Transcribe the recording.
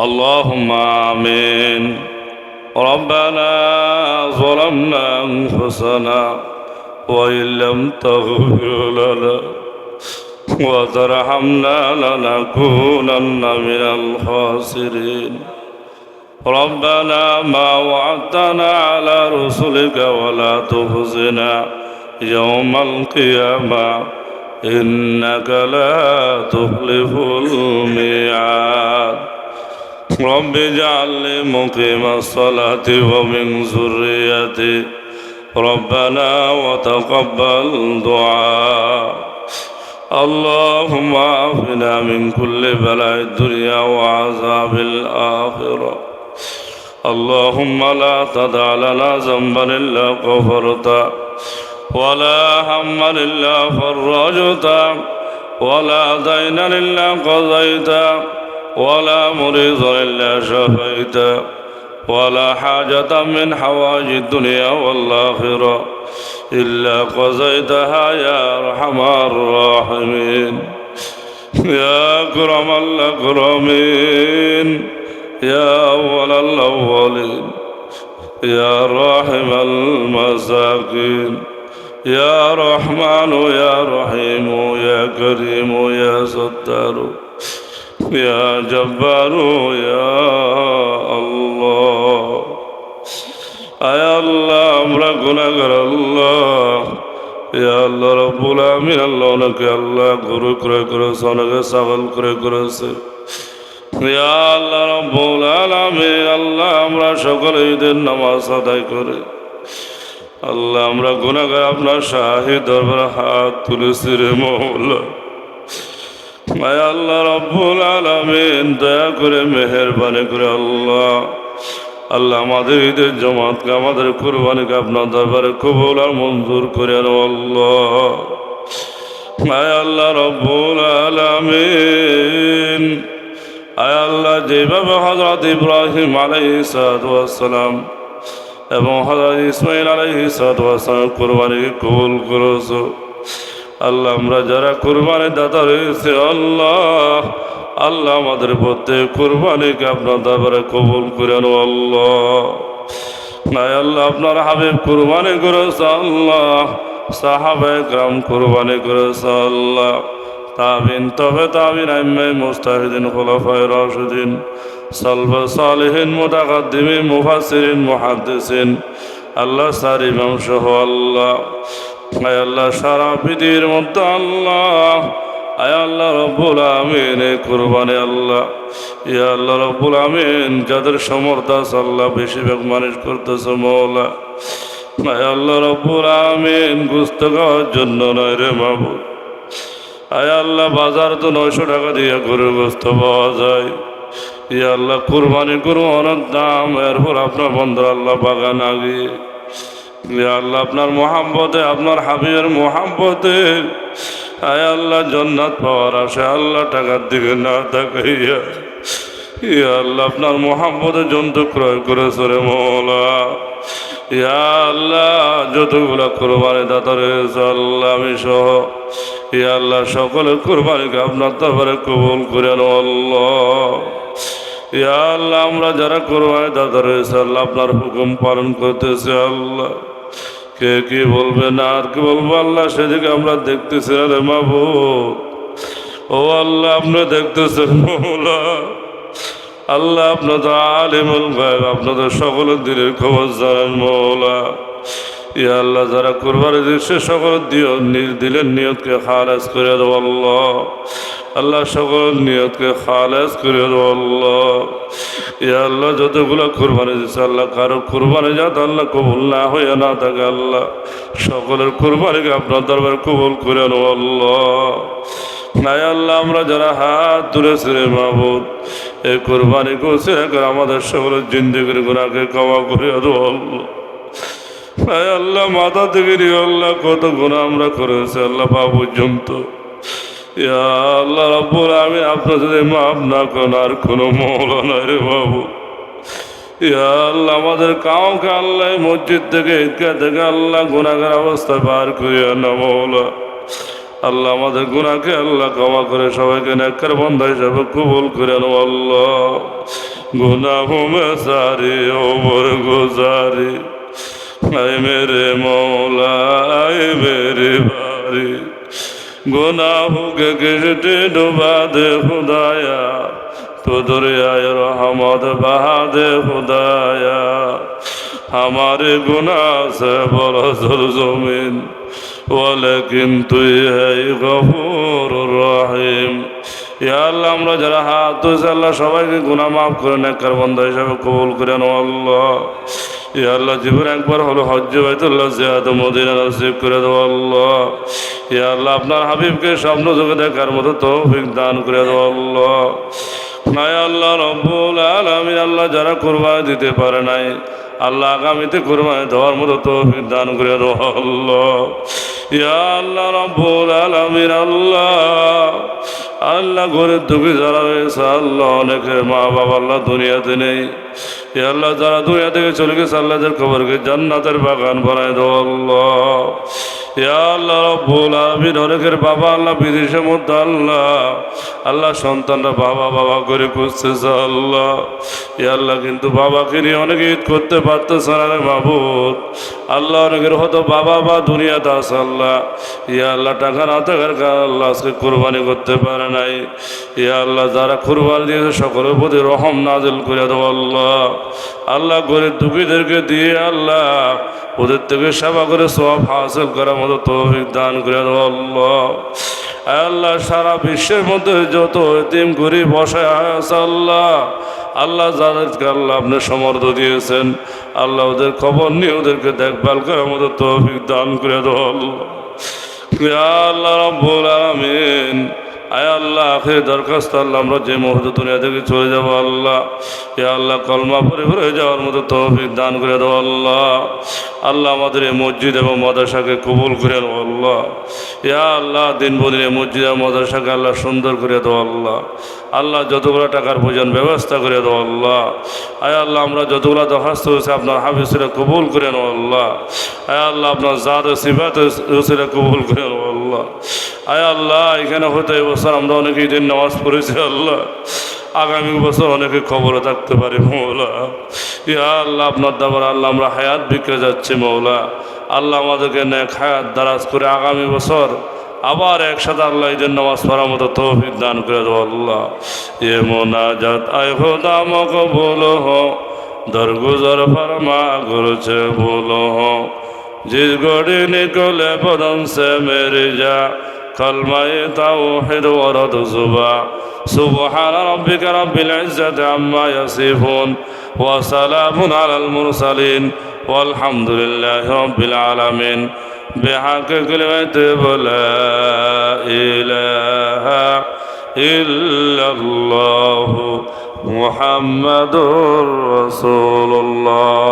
اللهم آمين ربنا ظلمنا أنفسنا وإن لم تغفر لنا وترحمنا لنكونن من الخاسرين ربنا ما وعدتنا على رسلك ولا تخزنا يوم القيامة إنك لا تخلف الميعاد رب اجعل مقيم الصلاة ومن ذريتي ربنا وتقبل دعاء اللهم عافنا من كل بلاء الدنيا وعذاب الآخرة اللهم لا تدع لنا ذنبا إلا غفرته ولا هما إلا فرجته ولا دينا إلا قضيته ولا مريضا إلا شفيته ولا حاجة من حوائج الدنيا والآخرة إلا قضيتها يا أرحم الراحمين. يا أكرم الأكرمين. يا أول الأولين. يا راحم المساكين. يا رحمن يا رحيم يا كريم يا ستار. يا جبار يا الله আয় আল্লাহ আমরা গুণাগার আল্লাহ ইয়া আল্লাহ রব্বুল আমিন আল্লাহ ওনাকে আল্লাহ গরু ক্রয় করেছে অনেকে ছাগল ক্রয় করেছে ইয়া আল্লাহ রব্বুল আলামিন আল্লাহ আমরা সকলে ঈদের নামাজ আদায় করে আল্লাহ আমরা গুণাগার আপনার শাহী দরবার হাত তুলেছি রে মৌলা আয় আল্লাহ রব্বুল আলামিন, দয়া করে, মেহেরবানি করে আল্লাহ। আল্লাহ আমাদের ঈদের জমাতকে, আমাদের কোরবানিকে আপনার দরবারে কবুল আর মঞ্জুর করে আল্লাহ। আয় আল্লাহ রব্বুল আলামিন, আয় আল্লাহ, যেভাবে হজরত ইব্রাহিম আলাইসালাম এবং হজরত ইসমাইল আলাইসালাম কোরবানিকে কবুল করেছ আল্লাহ, আমরা যারা কোরবানি দাতা রয়েছে, আল্লাহ আল্লাহ আমাদের প্রত্যেক কোরবানিকে আপনার দাবারে কবুল করে নো আল্লাহ। নাই আল্লাহ, আপনার হাবিব কোরবানি করেছে, আল্লাহ। সাহাবে গ্রাম কোরবানি করেছে, আল্লাহ। তাবিন, তবে তাবিন আইমাই মুস্তাহিদিন, খোলাফায় রশিদিন, সালফা সালেহিন, মুতাকাদ্দিমিন, মুফাসসিরিন, মুহাদ্দিসিন। আল্লাহ, সার সহ, আল্লাহ। আয় আল্লাহ, সারা পৃথিবীর মধ্যে আল্লাহ। আয় আল্লাহ, রব্বুল আমিন কুরবানি আল্লাহ। ইয়া আল্লাহ, রব্বুল আমিন, যাদের সমর্থ আছে আল্লাহ বেশিরভাগ মানুষ করতেছে মৌলা। আয় আল্লাহ, রব্বুল আমিন, গুস্ত খাওয়ার জন্য নয় রে মাহবুব। আয় আল্লাহ, বাজার তো নয়শো টাকা দিয়ে গরুর গোস্ত পাওয়া যায়। ইয়া আল্লাহ, কুরবানি করু অনেক দাম, এরপর আপনার বন্ধু আল্লাহ বাগান ইয়া আল্লাহ, আপনার মোহাম্মতে আপনার হাবিবের মোহাম্মতে আয় আল্লাহ, জন্নাত পাওয়ার আসে আল্লাহ টাকার দিকে না তাকাইয়া। ইয়া আল্লাহ, আপনার মোহাম্মতে জন্তু ক্রয় করেছে রে মৌলা। ইয়া আল্লাহ, যতগুলা কোরবানি দাতা রয়েছে, আল্লাহ আমি সহ। ইয়া আল্লাহ, সকলের কোরবানিকে আপনার দরবারে কবুল করে আল্লাহ। ইয়া আল্লাহ, আমরা যারা কোরবানি দাদা রয়েছে, আল্লাহ আপনার হুকুম পালন করতেছে, আল্লাহ। কে কি বলবে না আর কি বলব, আল্লাহ সেদিকে আমরা দেখতেছি। আরে মাবু ও আল্লাহ, আপনি দেখতেছেন মৌলা আল্লাহ আপনার তো আলিমুল গায়েব, আপনাদের সকলের দিনের খবর জানেন মৌলা ইয়া আল্লাহ, যারা করবারে দিচ্ছে সকল দিও দিলের নিয়তকে খালাস করে দেবো আল্লাহ। আল্লাহ সকল নিয়তকে খালাস করে দেবো আল্লাহ, যতগুলো কোরবানি দিচ্ছে আল্লাহ কারও কোরবানি যাতে আল্লাহ কবুল না হয়ে না থাকে আল্লাহ। সকলের কোরবানিকে আপনার দরবার কবুল করে আল্লাহ। নাই আল্লাহ, আমরা যারা হাত তুলেছি রে মাহবুদ এই কোরবানি করছে আমাদের সকলের জিন্দিগির গুণাকে ক্ষমা করে আল্লাহ। আল্লাহ, মাথা থেকে আল্লাহ, কত গুণা আমরা করেছি, আল্লাহ পা পর্যন্ত। আল্লাহ রব্বুর আমি আপনার সাথে মাফ না করেন, আর কোনো মৌল নয় রে বাবু। আল্লাহ, আমাদের কাউকে আল্লাহ মসজিদ থেকে ঈদগা থেকে আল্লাহ গুনাগার অবস্থায় বার করিয়া না মৌলা। আল্লাহ আমাদের গুণাকে আল্লাহ ক্ষমা করে সবাইকে নেকর বন্ধ হিসাবে কবুল করে নো আল্লাহ। গুনা হুমে সারি ওমর গুজারি আই মেরে মৌলা আই মেরে বাড়ি। গুনাহু গগরতে ডুবাদ হুদায়া তোদরে আয় রহমত বাহাদ হুদায়া। আমার গুনাহ সে বড় জোর জমিন ওয়ালে কিন্তু হে গফুর রহিম। আল্লাহ, আমরা যারা হাত ধুয়েছে আল্লাহ সবাইকে গুনাহ মাফ করে নেকর বন্ধ হিসাবে কবুল করেন ও আল্লাহ। ইয়া আল্লাহ, জীবন একবার হলো হজ্জ, বাইতুল্লাহ জিয়াদ মদিনা নসিব করে দেবো আল্লাহ। ইয়া আল্লাহ, আপনার হাবিবকে স্বপ্ন চোখে দেখার মতো তৌফিক দান করে দেবো আল্লাহ। নাই আল্লাহ, রব্বুল আলামিন, আল্লাহ যারা কোরবানি দিতে পারে নাই আল্লাহ আগামীতে কোরবানি দেওয়ার মতো তৌফিক দান করে আল্লাহ। ইয়া আল্লাহ রব্বুল আলামিন, আল্লাহ। আল্লাহ ঘরের দুঃখী যারা রয়েছে, আল্লাহ অনেকের মা বাবা আল্লাহ দুনিয়াতে নেই। আল্লাহ, যারা দুনিয়া থেকে চলে গেছে আল্লাহদের খবরকে জান্নাতের বাগান বানায় দেবো। আল্লাহ। আল্লাহ রব্বুল আলামিন, অনেকের বাবা আল্লাহ বিদেশের মধ্যে আল্লাহ। আল্লাহ সন্তানরা বাবা বাবা করে খুঁজতেছে আল্লাহ। আল্লাহ, কিন্তু বাবাকে নিয়ে অনেকে ঈদ করতে পারতেছে না রে মাহবুব আল্লাহ অনেকের হয়তো বাবা বা দুনিয়াতে আছে আল্লাহ। ইয়া আল্লাহ টাকা না থাকার কারণে আল্লাহ আজকে কোরবানি করতে পারে নাই। ইয়া আল্লাহ যারা কোরবানি দিয়েছে সকলের প্রতি রহম নাজিল করে দেবো আল্লাহ। আল্লাহ গরিব দুঃখীদেরকে দিয়ে আল্লাহ ওদের থেকে সেবা করে সব হাসিল করার মতো তৌফিক দান করে দেবো আল্লাহ। আল্লাহ সারা বিশ্বের মধ্যে যত এতিম গরিব বসায় আছে আল্লাহ আল্লাহ যাদেরকে আল্লাহ আপনি সমর্থ দিয়েছেন। আল্লাহ ওদের খবর নিয়ে ওদেরকে দেখভাল করে আমাদের তৌফিক দান করে দল আল্লাহ রব্বুল আলামিন। আয় আল্লাহ, আখের দরখাস্ত আল্লাহ, আমরা যে মুহূর্তে দুনিয়া থেকে চলে যাব, আল্লাহ। ইয়া আল্লাহ, কলমা পরে পরে যাওয়ার মতো তৌফিক দান করে দেবো আল্লাহ। আল্লাহ আমাদের এই মসজিদ এবং মাদ্রাসাকে কবুল করে দেবো আল্লাহ। ইয়া আল্লাহ, দিন বদিন এই মসজিদ এবং মাদ্রাসাকে আল্লাহ সুন্দর করে দেবো আল্লাহ। আল্লাহ, যতগুলো টাকার প্রয়োজন ব্যবস্থা করে দেবো আল্লাহ। আয় আল্লাহ, আমরা যতগুলো দরখাস্ত হয়েছে আপনার হাফিসরা কবুল করে নেব আল্লাহ। আয় আল্লাহ, আপনার জাদ সিফাত কবুল করে নেব আল্লাহ। আয় আল্লাহ, এখানে হয়তো এবছর আমরা অনেকেই দিন নামাজ পড়েছি আল্লাহ। আগামী বছর অনেকে খবরে থাকতে পারি মৌলা। ইয়া আল্লাহ, আপনার দাবার আল্লাহ আমরা হায়াত বিক্রে যাচ্ছি মৌলা। আল্লাহ আমাদেরকে নেক হায়াত দারাজ করে আগামী বছর আবার একসাথে আল্লাহ ঈদের নামাজ পড়ার মতো তৌফিক দান করে দেবো আল্লাহ। এ মোনাজাত, আয় খোদা মকবুল হো, দরগুজর ফরমা করছে হো। जिस घोड़े निकले बदन से मेरे जा कलमाए ताओहिद वरद जुबा سبحان ربك رب العزة عما يصفون وسلام على المرسلين والحمد لله رب العالمين بحق كلمة لا إله إلا الله محمد رسول الله